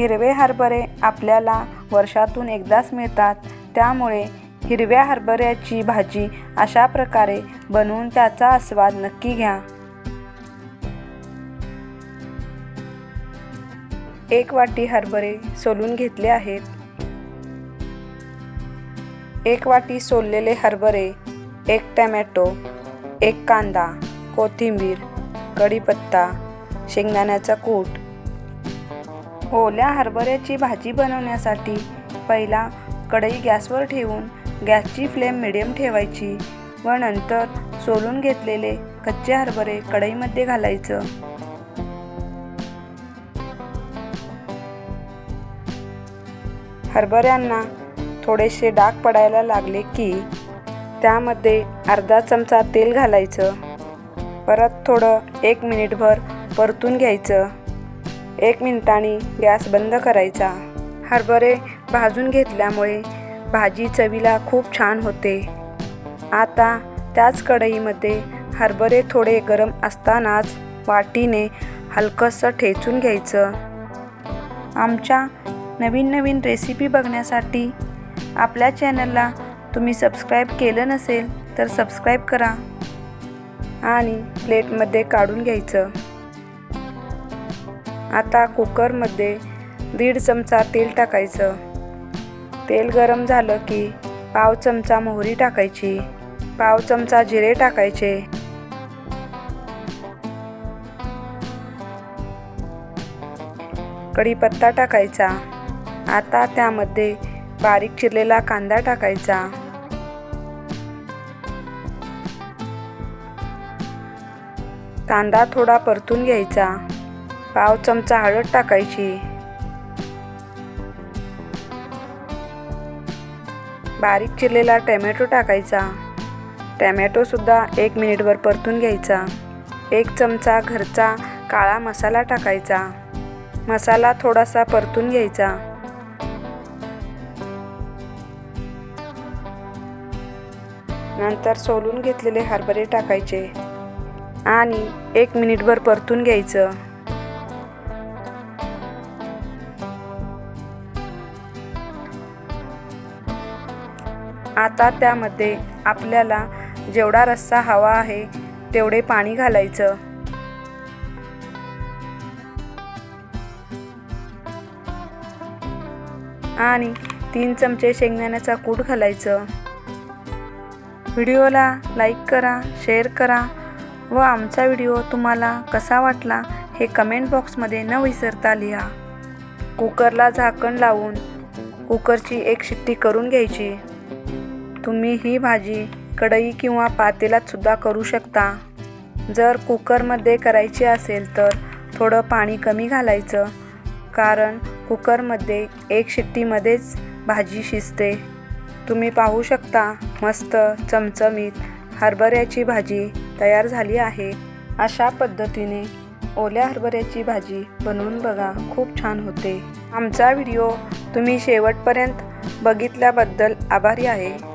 हिरवे हरभरे आपल्याला वर्षातून एकदाच मिळतात. त्यामुळे हिरव्या हरभऱ्याची भाजी अशा प्रकारे बनवून त्याचा आस्वाद नक्की घ्या. एक वाटी हरभरे सोलून घेतले आहेत. एक वाटी सोललेले हरभरे एक टॅमॅटो एक कांदा कोथिंबीर कढीपत्ता शेंगदाण्याचा कूट ओल्या हरभऱ्याची भाजी बनवण्यासाठी पहिला कढई गॅसवर ठेवून गॅसची फ्लेम मिडियम ठेवायची व नंतर सोलून घेतलेले कच्चे हरभरे कढईमध्ये घालायचं. हरभऱ्यांना थोडेसे डाग पडायला लागले की त्यामध्ये अर्धा चमचा तेल घालायचं. परत थोडं एक मिनिटभर परतून घ्यायचं. एक मिनिटांनी गॅस बंद करायचा. हरभरे भाजून घेतल्यामुळे भाजी चवीला खूप छान होते. आता त्याच कढईमध्ये हरभरे थोडे गरम असतानाच वाटीने हलकंसं ठेचून घ्यायचं. आमच्या नवीन नवीन रेसिपी बघण्यासाठी आपल्या चॅनलला तुम्ही सबस्क्राईब केलं नसेल तर सबस्क्राईब करा आणि प्लेटमध्ये काढून घ्यायचं. आता कुकरमध्ये दीड चमचा तेल टाकायचं. तेल गरम झालं की पाव चमचा मोहरी टाकायची. पाव चमचा जिरे टाकायचे. कढीपत्ता टाकायचा. आता त्यामध्ये बारीक चिरलेला कांदा टाकायचा. कांदा थोडा परतून घ्यायचा. पाव चमचा हळद टाकायची. बारीक चिरलेला टॅमॅटो टाकायचा. टॅमॅटोसुद्धा एक मिनिटभर परतून घ्यायचा. एक चमचा घरचा काळा मसाला टाकायचा. मसाला थोडासा परतून घ्यायचा. नंतर सोलून घेतलेले हरभरे टाकायचे. आणि एक मिनिटभर परतून घ्यायचं. आता त्यामध्ये आपल्याला जेवढा रस्सा हवा आहे तेवढे पाणी घालायचं. आणि तीन चमचे शेंगदाण्याचा कूट घालायचं. व्हिडिओला लाईक करा शेअर करा व आमचा व्हिडिओ तुम्हाला कसा वाटला हे कमेंट बॉक्समध्ये न विसरता लिहा. कुकरला झाकण लावून कुकरची एक शिट्टी करून घ्यायची. तुम्ही ही भाजी कढई किंवा पातेलात सुद्धा करू शकता. जर कुकरमध्ये करायची असेल तर थोडं पाणी कमी घालायचं कारण कुकरमध्ये एक शिट्टीमध्येच भाजी शिजते. तुम्ही पाहू शकता मस्त चमचमीत हरभऱ्याची भाजी तयार झाली आहे. अशा पद्धतीने ओल्या हरभऱ्याची भाजी बनवून बघा खूप छान होते. आमचा व्हिडिओ तुम्ही शेवटपर्यंत बघितल्याबद्दल आभारी आहे.